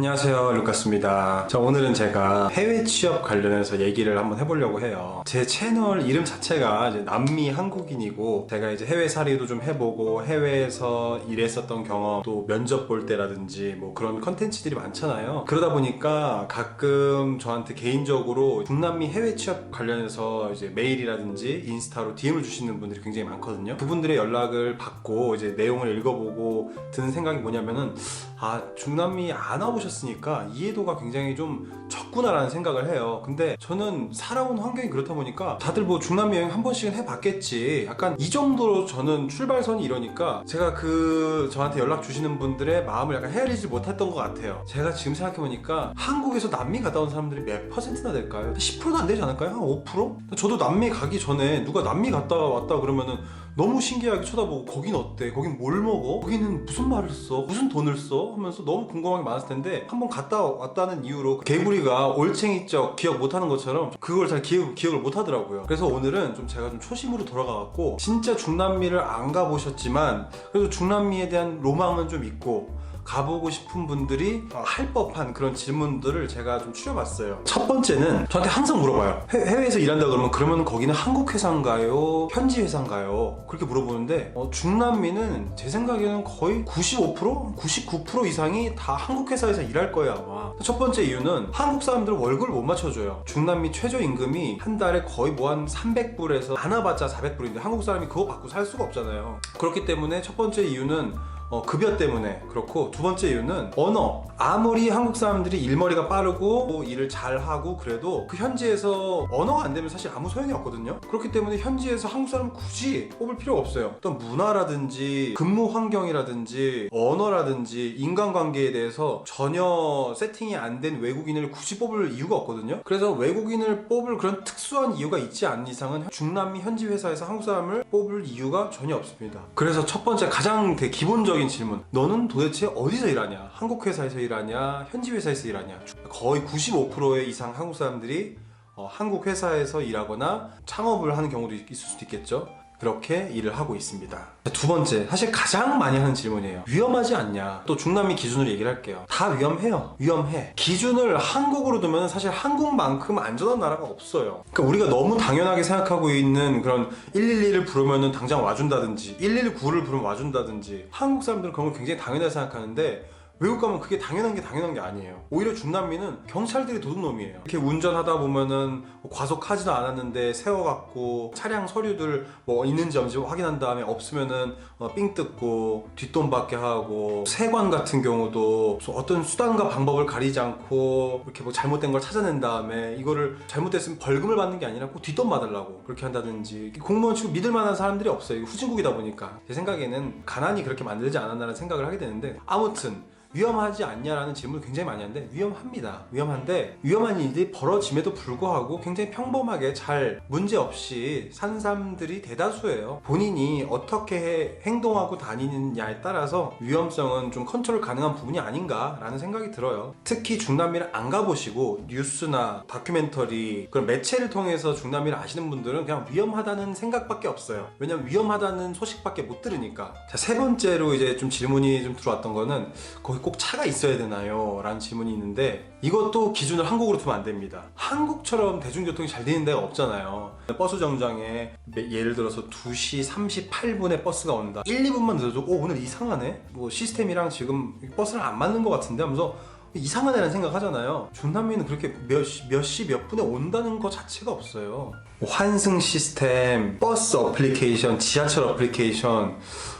안녕하세요 루카스입니다. 자 오늘은 제가 해외 취업 관련해서 얘기를 한번 해보려고 해요. 제 채널 이름 자체가 이제 남미 한국인이고 제가 이제 해외 살이도 좀 해보고 해외에서 일했었던 경험 또 면접 볼 때라든지 뭐 그런 컨텐츠들이 많잖아요. 그러다 보니까 가끔 저한테 개인적으로 중남미 해외 취업 관련해서 이제 메일이라든지 인스타로 DM을 주시는 분들이 굉장히 많거든요. 그분들의 연락을 받고 이제 내용을 읽어보고 드는 생각이 뭐냐면은 아 중남미 안 와보셨으니까 이해도가 굉장히 좀 적구나라는 생각을 해요 근데 저는 살아온 환경이 그렇다 보니까 다들 뭐 중남미 여행 한 번씩은 해봤겠지 약간 이 정도로 저는 출발선이 이러니까 제가 그 저한테 연락 주시는 분들의 마음을 약간 헤아리지 못했던 것 같아요 제가 지금 생각해보니까 한국에서 남미 갔다 온 사람들이 몇 퍼센트나 될까요? 10%도 안 되지 않을까요? 한 5%? 저도 남미 가기 전에 누가 남미 갔다 왔다 그러면은 너무 신기하게 쳐다보고 거긴 어때? 거긴 뭘 먹어? 거기는 무슨 말을 써? 무슨 돈을 써? 하면서 너무 궁금한 게 많았을 텐데 한번 갔다 왔다는 이유로 그 개구리가 올챙이적 기억 못하는 것처럼 그걸 잘 기억, 기억을 못하더라고요 그래서 오늘은 좀 제가 좀 초심으로 돌아가갖고 진짜 중남미를 안 가보셨지만 그래도 중남미에 대한 로망은 좀 있고 가보고 싶은 분들이 할 법한 그런 질문들을 제가 좀 추려봤어요. 첫 번째는 저한테 항상 물어봐요. 해, 해외에서 일한다 그러면 그러면 거기는 한국 회사인가요? 현지 회사인가요? 그렇게 물어보는데 어, 중남미는 제 생각에는 거의 95%? 99% 이상이 다 한국 회사에서 일할 거예요 아마. 첫 번째 이유는 한국 사람들은 월급을 못 맞춰줘요. 중남미 최저임금이 한 달에 거의 뭐 한 300불에서 많아봤자 400불인데 한국 사람이 그거 받고 살 수가 없잖아요. 그렇기 때문에 첫 번째 이유는 어, 급여 때문에 그렇고 두 번째 이유는 언어. 아무리 한국 사람들이 일머리가 빠르고 일을 잘하고 그래도 그 현지에서 언어가 안 되면 사실 아무 소용이 없거든요. 그렇기 때문에 현지에서 한국 사람 굳이 뽑을 필요가 없어요. 어떤 문화라든지 근무 환경이라든지 언어라든지 인간관계에 대해서 전혀 세팅이 안 된 외국인을 굳이 뽑을 이유가 없거든요. 그래서 외국인을 뽑을 그런 특수한 이유가 있지 않은 이상은 중남미 현지 회사에서 한국 사람을 뽑을 이유가 전혀 없습니다. 그래서 첫 번째 가장 되게 기본적인 질문. 너는 도대체 어디서 일하냐? 한국 회사에서 일하냐? 현지 회사에서 일하냐? 거의 95% 이상 한국 사람들이 어, 한국 회사에서 일하거나 창업을 하는 경우도 있- 있을 수도 있겠죠 그렇게 일을 하고 있습니다. 두 번째, 사실 가장 많이 하는 질문이에요. 위험하지 않냐? 또 중남미 기준으로 얘기를 할게요. 다 위험해요. 위험해. 기준을 한국으로 두면 사실 한국만큼 안전한 나라가 없어요. 그러니까 우리가 너무 당연하게 생각하고 있는 그런 112를 부르면은 당장 와준다든지 119를 부르면 와준다든지 한국 사람들은 그런 걸 굉장히 당연하게 생각하는데 외국 가면 그게 당연한 게 당연한 게 아니에요. 오히려 중남미는 경찰들이 도둑놈이에요. 이렇게 운전하다 보면은 뭐 과속하지도 않았는데 세워갖고 차량 서류들 뭐 있는지 없는지 확인한 다음에 없으면은 어, 삥 뜯고 뒷돈 받게 하고 세관 같은 경우도 어떤 수단과 방법을 가리지 않고 이렇게 뭐 잘못된 걸 찾아낸 다음에 이거를 잘못됐으면 벌금을 받는 게 아니라 꼭 뒷돈 받으려고 그렇게 한다든지 공무원 치고 믿을 만한 사람들이 없어요. 후진국이다 보니까 제 생각에는 가난이 그렇게 만들지 않았나라는 생각을 하게 되는데 아무튼 위험하지 않냐라는 질문을 굉장히 많이 하는데 위험합니다. 위험한데 위험한 일이 벌어짐에도 불구하고 굉장히 평범하게 잘 문제 없이 산 사람들이 대다수예요. 본인이 어떻게 해- 행동하고 다니느냐에 따라서 위험성은 좀 컨트롤 가능한 부분이 아닌가 라는 생각이 들어요. 특히 중남미를 안 가보시고 뉴스나 다큐멘터리 그런 매체를 통해서 중남미를 아시는 분들은 그냥 위험하다는 생각밖에 없어요. 왜냐면 위험하다는 소식밖에 못 들으니까. 자, 세 번째로 이제 좀 질문이 좀 들어왔던 거는 거기 꼭 차가 있어야 되나요? 라는 질문이 있는데 이것도 기준을 한국으로 두면 안 됩니다. 한국처럼 대중교통이 잘 되는 데가 없잖아요. 버스 정장에 매- 예를 들어서 2시 38분에 버스가 온다. 1, 2분만 늦어도 오 오늘 이상하네? 뭐 시스템이랑 지금 버스랑 안 맞는 것 같은데 하면서 이상하다는 생각 하잖아요. 중남미는 그렇게 몇 시, 몇 시, 몇 분에 온다는 것 자체가 없어요. 환승 시스템, 버스 어플리케이션, 지하철 어플리케이션,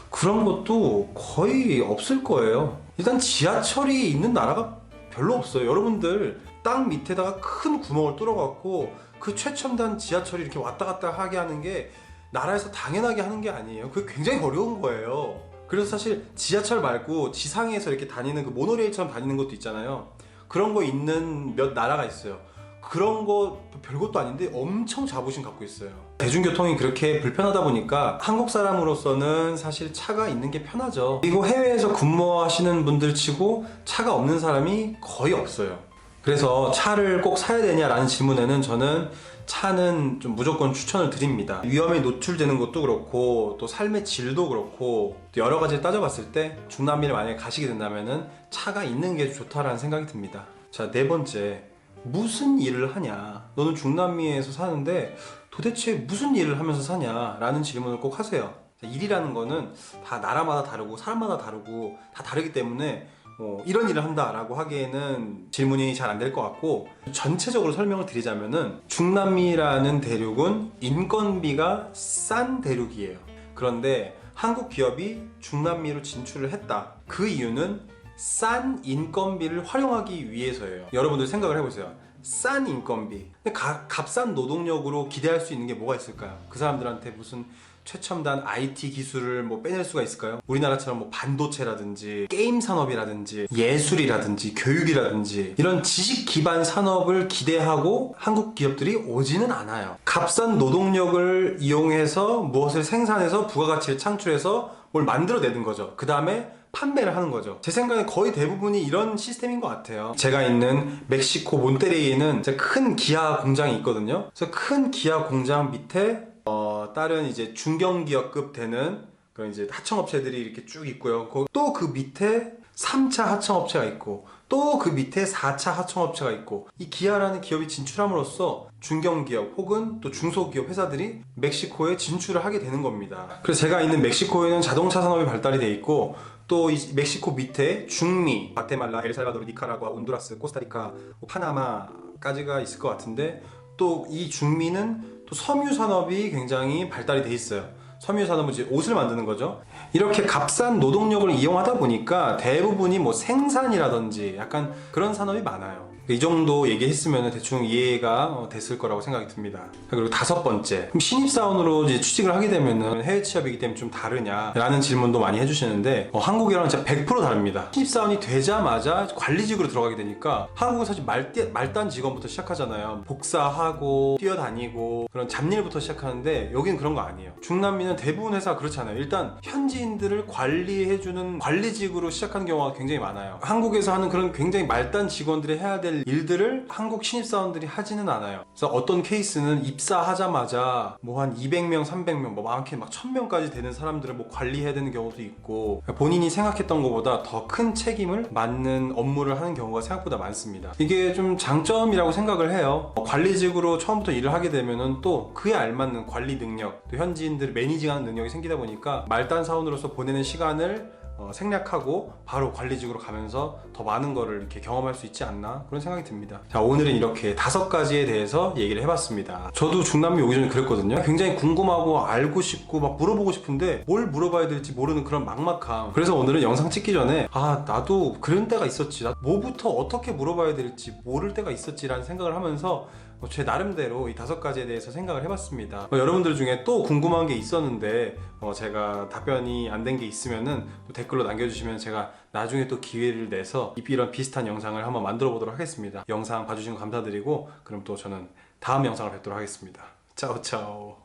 그런 것도 거의 없을 거예요. 일단 지하철이 있는 나라가 별로 없어요. 여러분들 땅 밑에다가 큰 구멍을 뚫어갖고 그 최첨단 지하철이 이렇게 왔다 갔다 하게 하는 게 나라에서 당연하게 하는 게 아니에요. 그게 굉장히 어려운 거예요. 그래서 사실 지하철 말고 지상에서 이렇게 다니는 그 모노레일처럼 다니는 것도 있잖아요. 그런 거 있는 몇 나라가 있어요. 그런 거 별것도 아닌데 엄청 자부심 갖고 있어요. 대중교통이 그렇게 불편하다 보니까 한국 사람으로서는 사실 차가 있는 게 편하죠. 그리고 해외에서 근무하시는 분들 치고 차가 없는 사람이 거의 없어요. 그래서 차를 꼭 사야 되냐라는 질문에는 저는 차는 좀 무조건 추천을 드립니다. 위험에 노출되는 것도 그렇고 또 삶의 질도 그렇고 또 여러 가지를 따져봤을 때 중남미를 만약에 가시게 된다면은 차가 있는 게 좋다라는 생각이 듭니다. 자, 네 번째. 무슨 일을 하냐? 너는 중남미에서 사는데 도대체 무슨 일을 하면서 사냐? 라는 질문을 꼭 하세요. 자, 일이라는 거는 다 나라마다 다르고 사람마다 다르고 다 다르기 때문에 뭐 이런 일을 한다라고 하기에는 질문이 잘 안 될 것 같고 전체적으로 설명을 드리자면은 중남미라는 대륙은 인건비가 싼 대륙이에요. 그런데 한국 기업이 중남미로 진출을 했다. 그 이유는 싼 인건비를 활용하기 위해서예요. 여러분들 생각을 해보세요. 싼 인건비. 근데 가- 값싼 노동력으로 기대할 수 있는 게 뭐가 있을까요? 그 사람들한테 무슨 최첨단 IT 기술을 뭐 빼낼 수가 있을까요? 우리나라처럼 뭐 반도체라든지 게임 산업이라든지 예술이라든지 교육이라든지 이런 지식 기반 산업을 기대하고 한국 기업들이 오지는 않아요. 값싼 노동력을 이용해서 무엇을 생산해서 부가가치를 창출해서 뭘 만들어내는 거죠. 그 다음에 판매를 하는 거죠. 제 생각에 거의 대부분이 이런 시스템인 것 같아요. 제가 있는 멕시코 몬테레이에는 큰 기아 공장이 있거든요. 그래서 큰 기아 공장 밑에 어, 다른 이제 중견기업급 되는 그런 이제 하청업체들이 이렇게 쭉 있고요. 또 그 밑에 3차 하청업체가 있고 또 그 밑에 4차 하청업체가 있고 이 기아라는 기업이 진출함으로써 중견기업 혹은 또 중소기업 회사들이 멕시코에 진출을 하게 되는 겁니다. 그래서 제가 있는 멕시코에는 자동차 산업이 발달이 돼 있고 또이 멕시코 밑에 중미, 과테말라, 엘살바도르, 니카라과, 온두라스, 코스타리카, 뭐 파나마까지가 있을 것 같은데 또 이 중미는 또 섬유 산업이 굉장히 발달이 돼 있어요. 섬유 산업은 이제 옷을 만드는 거죠. 이렇게 값싼 노동력을 이용하다 보니까 대부분이 뭐 생산이라든지 약간 그런 산업이 많아요. 이 정도 얘기했으면 대충 이해가 어, 됐을 거라고 생각이 듭니다. 그리고 다섯 번째, 신입사원으로 이제 취직을 하게 되면은 해외 취업이기 때문에 좀 다르냐라는 질문도 많이 해주시는데 어, 한국이랑 진짜 100% 다릅니다. 신입사원이 되자마자 관리직으로 들어가게 되니까 한국은 사실 말대, 말단 직원부터 시작하잖아요. 복사하고 뛰어다니고 그런 잡일부터 시작하는데 여기는 그런 거 아니에요. 중남미는 대부분 회사가 그렇잖아요. 일단 현지인들을 관리해주는 관리직으로 시작하는 경우가 굉장히 많아요. 한국에서 하는 그런 굉장히 말단 직원들이 해야 될 일들을 한국 신입사원들이 하지는 않아요. 그래서 어떤 케이스는 입사하자마자 뭐 한 200명, 300명, 뭐 많게 막 1000명까지 되는 사람들을 뭐 관리해야 되는 경우도 있고 본인이 생각했던 것보다 더 큰 책임을 맡는 업무를 하는 경우가 생각보다 많습니다. 이게 좀 장점이라고 생각을 해요. 어, 관리직으로 처음부터 일을 하게 되면은 또 그에 알맞는 관리 능력, 또 현지인들을 매니징하는 능력이 생기다 보니까 말단 사원으로서 보내는 시간을 어, 생략하고 바로 관리직으로 가면서 더 많은 거를 이렇게 경험할 수 있지 않나 그런 생각이 듭니다. 자 오늘은 이렇게 다섯 가지에 대해서 얘기를 해봤습니다. 저도 중남미 오기 전에 그랬거든요. 굉장히 궁금하고 알고 싶고 막 물어보고 싶은데 뭘 물어봐야 될지 모르는 그런 막막함. 그래서 오늘은 영상 찍기 전에 아 나도 그런 때가 있었지. 나 뭐부터 어떻게 물어봐야 될지 모를 때가 있었지라는 생각을 하면서 어, 제 나름대로 이 다섯 가지에 대해서 생각을 해봤습니다. 어, 여러분들 중에 또 궁금한 게 있었는데 어, 제가 답변이 안 된 게 있으면은 또 댓글로 남겨주시면 제가 나중에 또 기회를 내서 이- 이런 비슷한 영상을 한번 만들어 보도록 하겠습니다. 영상 봐주신 거 감사드리고 그럼 또 저는 다음 영상을 뵙도록 하겠습니다. 짜오짜오.